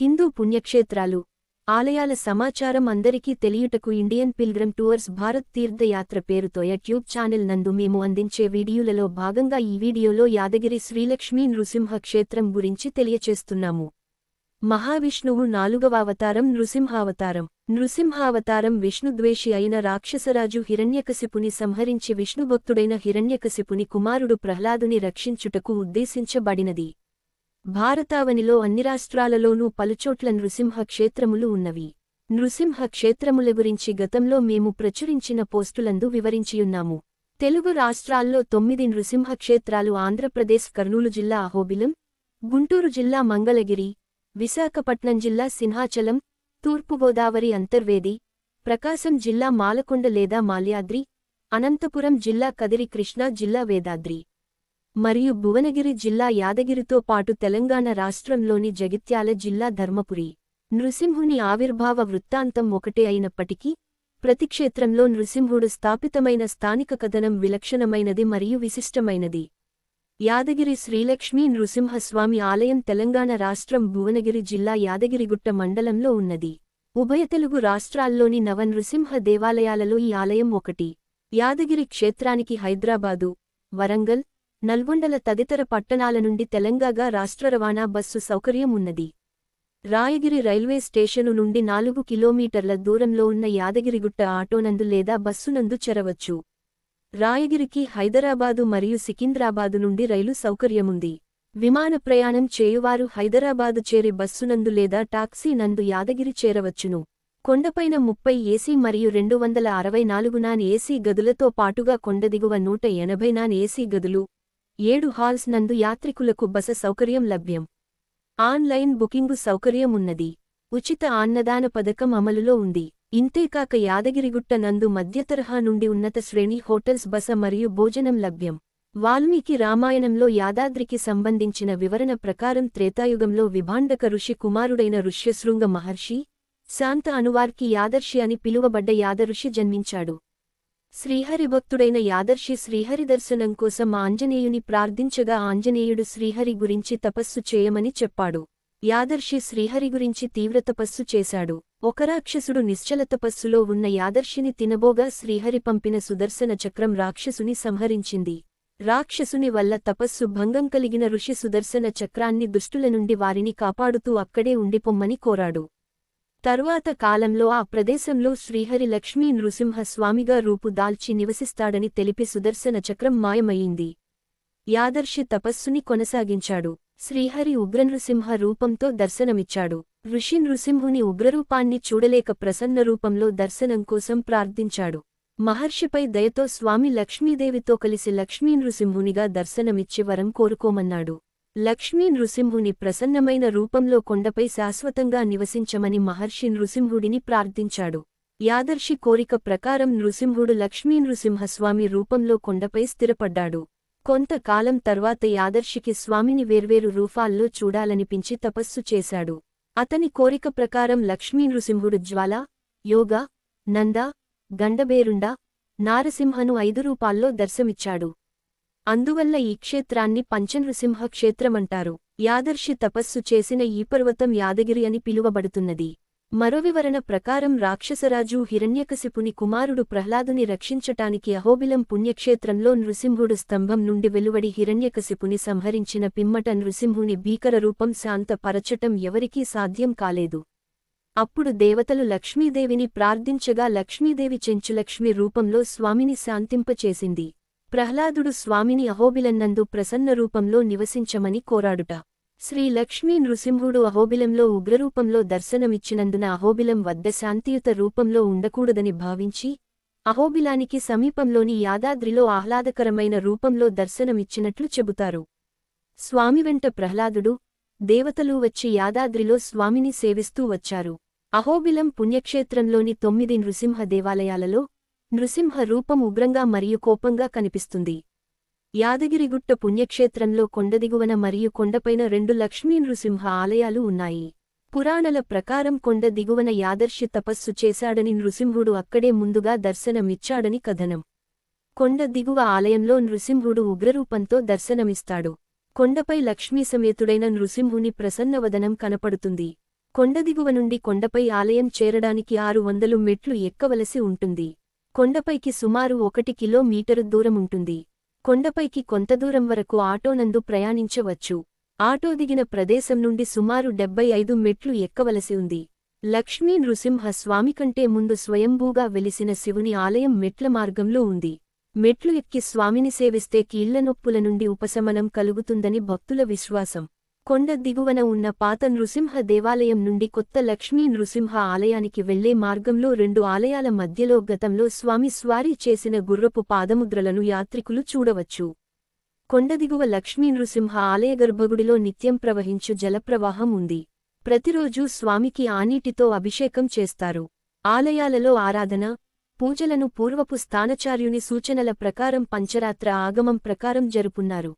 హిందూ పుణ్యక్షేత్రాలు. ఆలయాల సమాచారం అందరికీ తెలియుటకు Indian pilgrim tours Bharat Tirthayatra పేరుతో యూట్యూబ్ ఛానల్ నందు మేము అందించే వీడియోలలో భాగంగా ఈ వీడియోలో యాదగిరి శ్రీలక్ష్మీ నృసింహ క్షేత్రం గురించి తెలియచేస్తున్నాము. మహావిష్ణువు నాలుగవ అవతారం నృసింహావతారం. నృసింహావతారం విష్ణుద్వేషి అయిన రాక్షసరాజు హిరణ్యకశిపుని సంహరించి విష్ణుభక్తుడైన హిరణ్యకశిపుని కుమారుడు ప్రహ్లాదుని రక్షించుటకు ఉద్దేశించబడినది. భారతావనిలో అన్ని రాష్ట్రాలలోనూ పలుచోట్ల నృసింహ క్షేత్రములు ఉన్నవి. నృసింహ క్షేత్రముల గురించి గతంలో మేము ప్రచురించిన పోస్టులందు వివరించియున్నాము. తెలుగు రాష్ట్రాల్లో తొమ్మిది నృసింహ క్షేత్రాలు ఆంధ్రప్రదేశ్ కర్నూలు జిల్లా అహోబిలం గుంటూరు జిల్లా మంగళగిరి విశాఖపట్నం జిల్లా సింహాచలం తూర్పుగోదావరి అంతర్వేది ప్రకాశం జిల్లా మాలకొండ లేదా మాల్యాద్రి అనంతపురం జిల్లా కదిరి కృష్ణా జిల్లా వేదాద్రి. మరియు భువనగిరి జిల్లా యాదగిరితో పాటు తెలంగాణ రాష్ట్రంలోని జగిత్యాల జిల్లా ధర్మపురి నృసింహుని ఆవిర్భావ వృత్తాంతం ఒకటే అయినప్పటికీ ప్రతి క్షేత్రంలో నృసింహుడు స్థాపితమైన స్థానిక కథనం విలక్షణమైనది మరియు విశిష్టమైనది. యాదగిరి శ్రీలక్ష్మీ నృసింహస్వామి ఆలయం తెలంగాణ రాష్ట్రం భువనగిరి జిల్లా యాదగిరిగుట్ట మండలంలో ఉన్నది. ఉభయ తెలుగు రాష్ట్రాల్లోని నవ నృసింహ దేవాలయాలలో ఈ ఆలయం ఒకటి. యాదగిరి క్షేత్రానికి హైదరాబాదు వరంగల్ నల్గొండల తదితర పట్టణాల నుండి తెలంగాణ రాష్ట్ర రవాణా బస్సు సౌకర్యం ఉన్నది రాయగిరి రైల్వే స్టేషను నుండి నాలుగు కిలోమీటర్ల దూరంలో ఉన్న యాదగిరిగుట్ట ఆటోనందు లేదా బస్సునందు చెరవచ్చు. రాయగిరికి హైదరాబాదు మరియు సికింద్రాబాదు నుండి రైలు సౌకర్యముంది. విమాన ప్రయాణం చేయువారు హైదరాబాదు చేరి బస్సునందు లేదా టాక్సీ నందు యాదగిరి చేరవచ్చును. కొండపైన ముప్పై ఏసీ మరియు రెండు వందల అరవై నాలుగు నాన్ ఏసీ గదులతో పాటుగా కొండదిగువ నూట ఎనభై నాన్ ఏసీ గదులు ఏడు హాల్స్ నందు యాత్రికులకు బస సౌకర్యం లభ్యం. ఆన్లైన్ బుకింగు సౌకర్యం ఉన్నది ఉచిత అన్నదాన పథకం అమలులో ఉంది. ఇంతేకాక యాదగిరిగుట్ట నందు మధ్యతరహా నుండి ఉన్నత శ్రేణి హోటల్స్ బస మరియు భోజనం లభ్యం. వాల్మీకి రామాయణంలో యాదాద్రికి సంబంధించిన వివరణ ప్రకారం త్రేతాయుగంలో విభాండక ఋషి కుమారుడైన ఋష్యశృంగ మహర్షి శాంత అనువార్కి యాదర్షి అని పిలువబడ్డ యాదఋషి జన్మించాడు. శ్రీహరిభక్తుడైన యాదర్షి శ్రీహరి దర్శనం కోసం ఆంజనేయుని ప్రార్థించగా ఆంజనేయుడు శ్రీహరి గురించి తపస్సు చేయమని చెప్పాడు. యాదర్షి శ్రీహరి గురించి తీవ్ర తపస్సు చేశాడు. ఒక రాక్షసుడు నిశ్చల తపస్సులో ఉన్న యాదర్శిని తినబోగా శ్రీహరి పంపిన సుదర్శన చక్రం రాక్షసుని సంహరించింది. రాక్షసుని వల్ల తపస్సు భంగం కలిగిన ఋషి సుదర్శన చక్రాన్ని దుష్టుల నుండి వారిని కాపాడుతూ అక్కడే ఉండిపొమ్మని కోరాడు. తరువాత కాలంలో ఆ ప్రదేశంలో శ్రీహరి లక్ష్మీ నృసింహస్వామిగా రూపు దాల్చి నివసిస్తాడని తెలిపి సుదర్శన చక్రం మాయమయ్యింది. యాదర్శి తపస్సుని కొనసాగించాడు. శ్రీహరి ఉగ్రనృసింహ రూపంతో దర్శనమిచ్చాడు. ఋషి నృసింహుని ఉగ్రరూపాన్ని చూడలేక ప్రసన్న రూపంలో దర్శనం కోసం ప్రార్థించాడు. మహర్షిపై దయతో స్వామి లక్ష్మీదేవితో కలిసి లక్ష్మీ నృసింహునిగా దర్శనమిచ్చి వరం కోరుకోమన్నాడు. లక్ష్మీ నృసింహుని ప్రసన్నమైన రూపంలో కొండపై శాశ్వతంగా నివసించమని మహర్షి నృసింహుడిని ప్రార్థించాడు. యాదర్శి కోరిక ప్రకారం నృసింహుడు లక్ష్మీ నృసింహస్వామి రూపంలో కొండపై స్థిరపడ్డాడు. కొంతకాలం తర్వాత యాదర్శికి స్వామిని వేర్వేరు రూపాల్లో చూడాలనిపించి తపస్సు చేశాడు. అతని కోరిక ప్రకారం లక్ష్మీ నృసింహుడు జ్వాల యోగ నంద గండబేరుండ నారసింహను ఐదు రూపాల్లో దర్శమిచ్చాడు అందువల్ల ఈ క్షేత్రాన్ని పంచనృసింహ క్షేత్రమంటారు యాదర్శి తపస్సు చేసిన ఈ పర్వతం యాదగిరి అని పిలువబడుతున్నది. మరో వివరణ ప్రకారం రాక్షసరాజు హిరణ్యకశిపుని కుమారుడు ప్రహ్లాదుని రక్షించటానికి అహోబిలం పుణ్యక్షేత్రంలో నృసింహుడు స్తంభం నుండి వెలువడి హిరణ్యకశిపుని సంహరించిన పిమ్మట నృసింహుని భీకర రూపం శాంత పరచటం ఎవరికీ సాధ్యం కాలేదు. అప్పుడు దేవతలు లక్ష్మీదేవిని ప్రార్థించగా లక్ష్మీదేవి చెంచులక్ష్మి రూపంలో స్వామిని శాంతింపచేసింది. ప్రహ్లాదుడు స్వామిని అహోబిలన్నందు ప్రసన్న రూపంలో నివసించమని కోరాడుట. శ్రీ లక్ష్మీ నృసింహుడు అహోబిలంలో ఉగ్రరూపంలో దర్శనమిచ్చినందున అహోబిలం వద్ద శాంతియుత రూపంలో ఉండకూడదని భావించి అహోబిలానికి సమీపంలోని యాదాద్రిలో ఆహ్లాదకరమైన రూపంలో దర్శనమిచ్చినట్లు చెబుతారు. స్వామి వెంట ప్రహ్లాదుడు దేవతలు వచ్చి యాదాద్రిలో స్వామిని సేవిస్తూ వచ్చారు. అహోబిలం పుణ్యక్షేత్రంలోని తొమ్మిది నృసింహ దేవాలయాలలో నృసింహ రూపం ఉగ్రంగా మరియు కోపంగా కనిపిస్తుంది. యాదగిరిగుట్ట పుణ్యక్షేత్రంలో కొండదిగువన మరియు కొండపైన రెండు లక్ష్మీ నృసింహ ఆలయాలు ఉన్నాయి. పురాణల ప్రకారం కొండ దిగువన యాదర్శి తపస్సు చేశాడని నృసింహుడు అక్కడే ముందుగా దర్శనమిచ్చాడని కథనం. కొండ దిగువ ఆలయంలో నృసింహుడు ఉగ్రరూపంతో దర్శనమిస్తాడు. కొండపై లక్ష్మీ సమేతుడైన నృసింహుని ప్రసన్నవదనం కనపడుతుంది. కొండదిగువ నుండి కొండపై ఆలయం చేరడానికి ఆరు వందలు మెట్లు ఎక్కవలసి ఉంటుంది. కొండపైకి సుమారు ఒకటి కిలోమీటరు దూరముంటుంది. కొండపైకి కొంత దూరం వరకు ఆటోనందు ప్రయాణించవచ్చు. ఆటో దిగిన ప్రదేశం నుండి సుమారు డెబ్బై ఐదు మెట్లు ఎక్కవలసి ఉంది. లక్ష్మీ నృసింహ స్వామి కంటే ముందు స్వయంభూగా వెలిసిన శివుని ఆలయం మెట్ల మార్గంలో ఉంది. మెట్లు ఎక్కి స్వామిని సేవిస్తే కీళ్ళ నొప్పుల నుండి ఉపశమనం కలుగుతుందని భక్తుల విశ్వాసం. కొండ దిగువన ఉన్న పాత నృసింహ దేవాలయం నుండి కొత్త లక్ష్మీ నృసింహ ఆలయానికి వెళ్ళే మార్గంలో రెండు ఆలయాల మధ్యలో గతంలో స్వామి స్వారీ చేసిన గుర్రపు పాదముద్రలను యాత్రికులు చూడవచ్చు. కొండదిగువ లక్ష్మీ నృసింహ ఆలయ గర్భగుడిలో నిత్యం ప్రవహించు జలప్రవాహం ఉంది. ప్రతిరోజూ స్వామికి ఆనీటితో అభిషేకం చేస్తారు. ఆలయాలలో ఆరాధన పూజలను పూర్వపు స్థానచార్యుని సూచనల ప్రకారం పంచరాత్ర ఆగమం ప్రకారం జరుపున్నారు.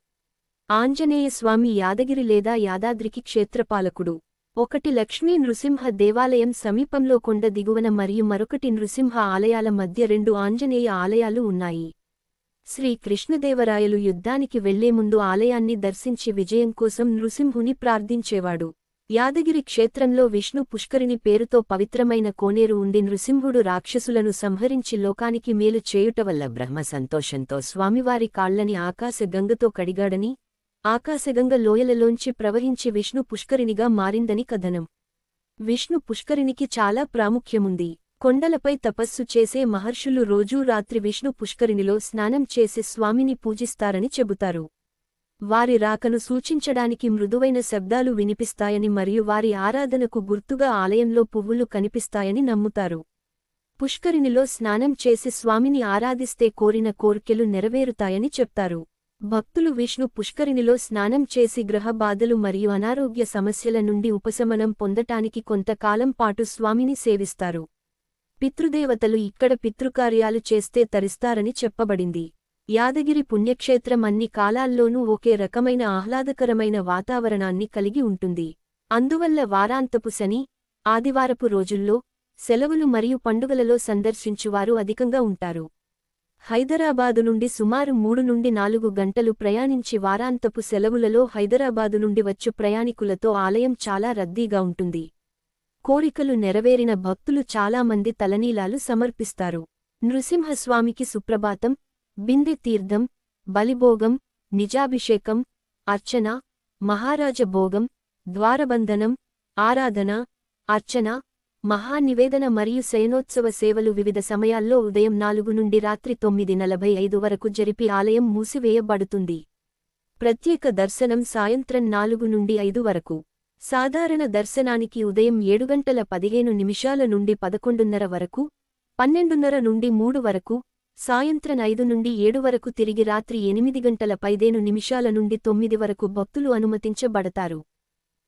ఆంజనేయ స్వామి యాదగిరి లేదా యాదాద్రికి క్షేత్రపాలకుడు. ఒకటి లక్ష్మీ నృసింహ దేవాలయం సమీపంలో కొండ దిగువన మరియు మరొకటి నృసింహ ఆలయాల మధ్య రెండు ఆంజనేయ ఆలయాలు ఉన్నాయి. శ్రీ కృష్ణదేవరాయలు యుద్ధానికి వెళ్ళే ముందు ఆలయాన్ని దర్శించి విజయం కోసం నృసింహుని ప్రార్థించేవాడు. యాదగిరి క్షేత్రంలో విష్ణు పుష్కరిణి పేరుతో పవిత్రమైన కోనేరు ఉండి నృసింహుడు రాక్షసులను సంహరించి లోకానికి మేలు చేయుట వల్ల బ్రహ్మ సంతోషంతో స్వామివారి కాళ్ళని ఆకాశగంగతో కడిగాడని ఆకాశగంగ లోయలలోంచి ప్రవహించి విష్ణు పుష్కరిణిగా మారిందని కథనం. విష్ణు పుష్కరిణికి చాలా ప్రాముఖ్యముంది. కొండలపై తపస్సు చేసే మహర్షులు రోజూ రాత్రి విష్ణు పుష్కరిణిలో స్నానం చేసి స్వామిని పూజిస్తారని చెబుతారు. వారి రాకను సూచించడానికి మృదువైన శబ్దాలు వినిపిస్తాయని మరియు వారి ఆరాధనకు గుర్తుగా ఆలయంలో పువ్వులు కనిపిస్తాయని నమ్ముతారు. పుష్కరిణిలో స్నానం చేసి స్వామిని ఆరాధిస్తే కోరిన కోర్కెలు నెరవేరుతాయని చెప్తారు. భక్తులు విష్ణు పుష్కరిణిలో స్నానం చేసి గ్రహ బాధలు మరియు అనారోగ్య సమస్యల నుండి ఉపశమనం పొందటానికి కొంతకాలం పాటు స్వామిని సేవిస్తారు. పితృదేవతలు ఇక్కడ పితృకార్యాలు చేస్తే తరిస్తారని చెప్పబడింది. యాదగిరి పుణ్యక్షేత్రం అన్ని కాలాల్లోనూ ఒకే రకమైన ఆహ్లాదకరమైన వాతావరణాన్ని కలిగి ఉంటుంది. అందువల్ల వారాంతపు శని ఆదివారపు రోజుల్లో సెలవులు మరియు పండుగలలో సందర్శించువారు అధికంగా ఉంటారు. హైదరాబాదు నుండి సుమారు మూడు నుండి నాలుగు గంటలు ప్రయాణించి వారాంతపు సెలవులలో హైదరాబాదు నుండి వచ్చు ప్రయాణికులతో ఆలయం చాలా రద్దీగా ఉంటుంది. కోరికలు నెరవేరిన భక్తులు చాలామంది తలనీలాలు సమర్పిస్తారు. నృసింహస్వామికి సుప్రభాతం బిందె తీర్థం బలిభోగం నిజాభిషేకం అర్చన మహారాజభోగం ద్వారబంధనం ఆరాధన అర్చన మహానివేదన మరియు శయనోత్సవ సేవలు వివిధ సమయాల్లో ఉదయం నాలుగు నుండి రాత్రి తొమ్మిది నలభై ఐదు వరకు జరిపి ఆలయం మూసివేయబడుతుంది. ప్రత్యేక దర్శనం సాయంత్రం నాలుగు నుండి ఐదు వరకు. సాధారణ దర్శనానికి ఉదయం ఏడు గంటల పదిహేను నిమిషాల నుండి పదకొండున్నర వరకు పన్నెండున్నర నుండి మూడు వరకు సాయంత్రం ఐదు నుండి ఏడు వరకు తిరిగి రాత్రి ఎనిమిది గంటల పైదేను నిమిషాల నుండి తొమ్మిది వరకు భక్తులు అనుమతించబడతారు.